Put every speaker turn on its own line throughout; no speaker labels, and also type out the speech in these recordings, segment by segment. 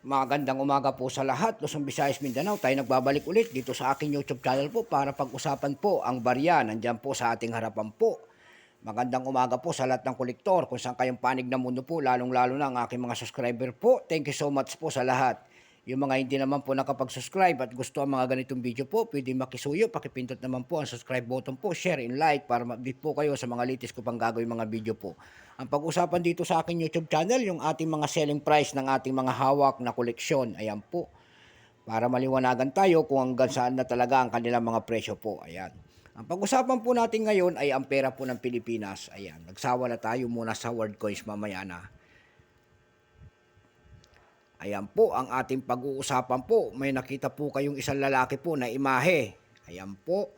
Magandang umaga po sa lahat. Luzon, Visayas, Mindanao. Tayo nagbabalik ulit dito sa aking YouTube channel po para pag-usapan po ang barya. Nandyan po sa ating harapan po. Magandang umaga po sa lahat ng kolektor. Kung saan kayong panig na mundo po, lalong-lalo na ang aking mga subscriber po. Thank you so much po sa lahat. Yung mga hindi naman po nakapag-subscribe at gusto ang mga ganitong video po, pwede makisuyo, pakipindot naman po ang subscribe button po, share and like para ma-update po kayo sa mga latest ko pang gagawin mga video po. Ang pag-usapan dito sa aking YouTube channel, yung ating mga selling price ng ating mga hawak na koleksyon. Ayan po. Para maliwanagan tayo kung hanggang saan na talaga ang kanilang mga presyo po. Ayan. Ang pag-usapan po natin ngayon ay ang pera po ng Pilipinas. Ayan. Nagsawa na tayo muna sa word coins mamaya na. Ayan po ang ating pag-uusapan po. May nakita po kayong isang lalaki po na imahe. Ayan po.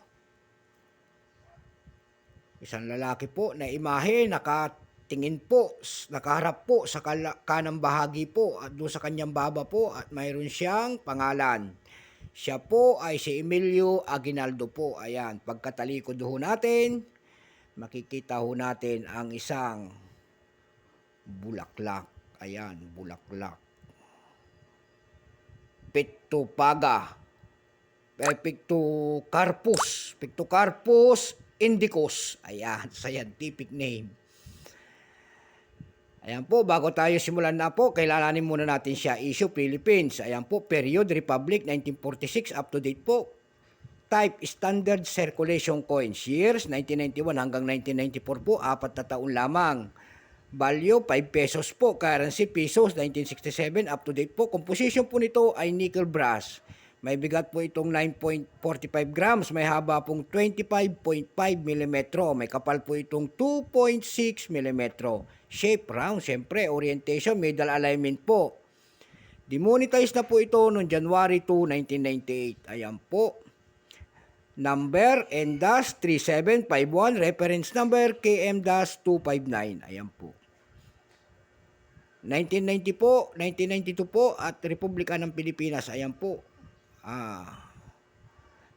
Isang lalaki po na imahe, nakatingin po, nakaharap po sa kanang bahagi po at doon sa kanyang baba po at mayroon siyang pangalan. Siya po ay si Emilio Aguinaldo po. Ayan, pagkatalikod ho natin, makikita ho natin ang isang bulaklak. Ayan, bulaklak. Pictopaga. Eh, Pictocarpus. Pictocarpus indicus. Ayan, scientific name. Ayan po, bago tayo simulan na po, kailalanin muna natin siya. Issue Philippines. Ayan po, period Republic 1946 up to date po. Type Standard Circulation Coins. Years 1991 hanggang 1994 po, apat na taon lamang. Value 5 pesos po. Currency pesos 1967 up to date po. Composition po nito ay nickel brass. May bigat po itong 9.45 grams. May haba pong 25.5 mm. May kapal po itong 2.6 mm. Shape round, syempre. Orientation, middle alignment po. Demonetized na po ito noong January 2, 1998. Ayan po. Number NDAS3751, reference number KM-259. Ayan po. 1990 po, 1992 po at Republika ng Pilipinas. Ayan po. Ah.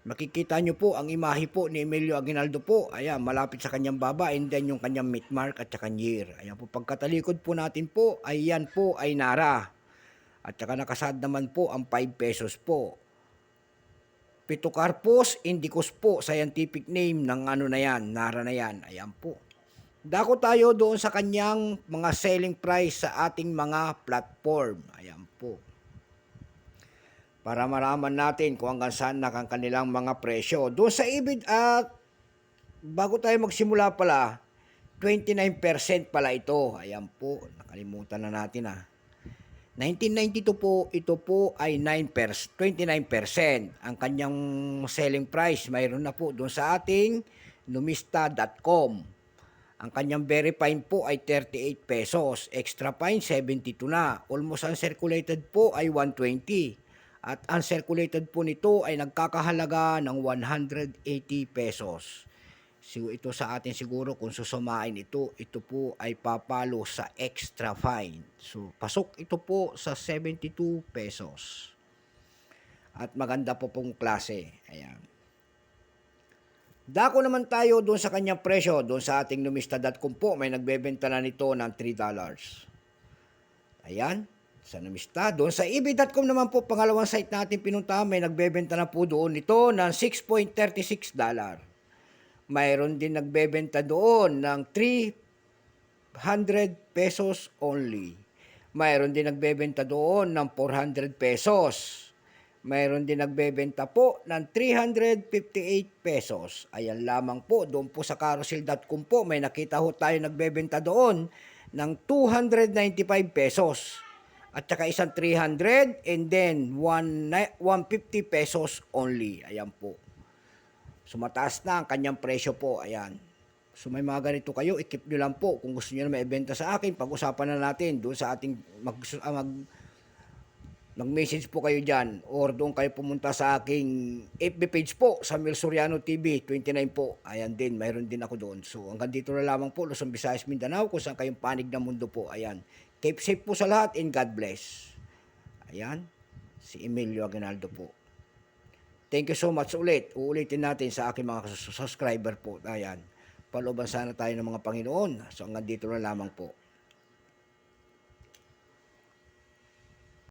Makikita nyo po ang imahe po ni Emilio Aguinaldo po. Ayan, malapit sa kanyang baba and then yung kanyang meat mark at saka year. Ayan po, pagkatalikod po natin po, ay yan po ay Nara. At saka nakasad naman po ang 5 pesos po. Pitocarpus indicus po, scientific name ng ano na yan, Nara na yan. Ayan po. Dako tayo doon sa kanyang mga selling price sa ating mga platform. Ayan po. Para maraman natin kung hanggang saan na ang kanilang mga presyo. Doon sa ibid at bago tayo magsimula pala, 29% pala ito. Ayan po, nakalimutan na natin ah. 1992 po, ito po ay 9%, 29%. Ang kanyang selling price, mayroon na po doon sa ating numista.com. Ang kanyang very fine po ay 38 pesos. Extra fine, 72 na. Almost uncirculated po ay 120. At uncirculated po nito ay nagkakahalaga ng 180 pesos. So ito sa atin siguro kung susumain ito, ito po ay papalo sa extra fine. So pasok ito po sa 72 pesos. At maganda po pong klase. Ayan. Dako naman tayo doon sa kanyang presyo, doon sa ating numista.com po, may nagbebenta na nito ng $3. Ayan, sa numista. Doon sa eBay.com naman po, pangalawang site natin pinuntahan, may nagbebenta na po doon nito ng $6.36. Mayroon din nagbebenta doon ng 300 pesos only. Mayroon din nagbebenta doon ng 400 pesos. Mayroon din nagbebenta po ng 358 pesos. Ayan lamang po, doon po sa carousel.com po, may nakita ho tayo nagbebenta doon ng 295 pesos. At saka isang 300 and then one, 150 pesos only. Ayan po. So mataas na ang kanyang presyo po. Ayan. So may mga ganito kayo, ikip nyo lang po. Kung gusto nyo na maibenta sa akin, pag-usapan na natin doon sa ating mag, ah, mag mag-message po kayo dyan or doon kayo pumunta sa aking FB page po sa Mil Soriano TV 29 po. Ayan din, mayroon din ako doon. So hanggang dito na lamang po, Luzon, Visayas, Mindanao, kung saan kayong panig ng mundo po. Ayan. Keep safe po sa lahat and God bless. Ayan, si Emilio Aguinaldo po. Thank you so much ulit. Uulitin natin sa aking mga subscriber po. Ayan. Palooban sana tayo ng mga Panginoon. So hanggang dito na lamang po.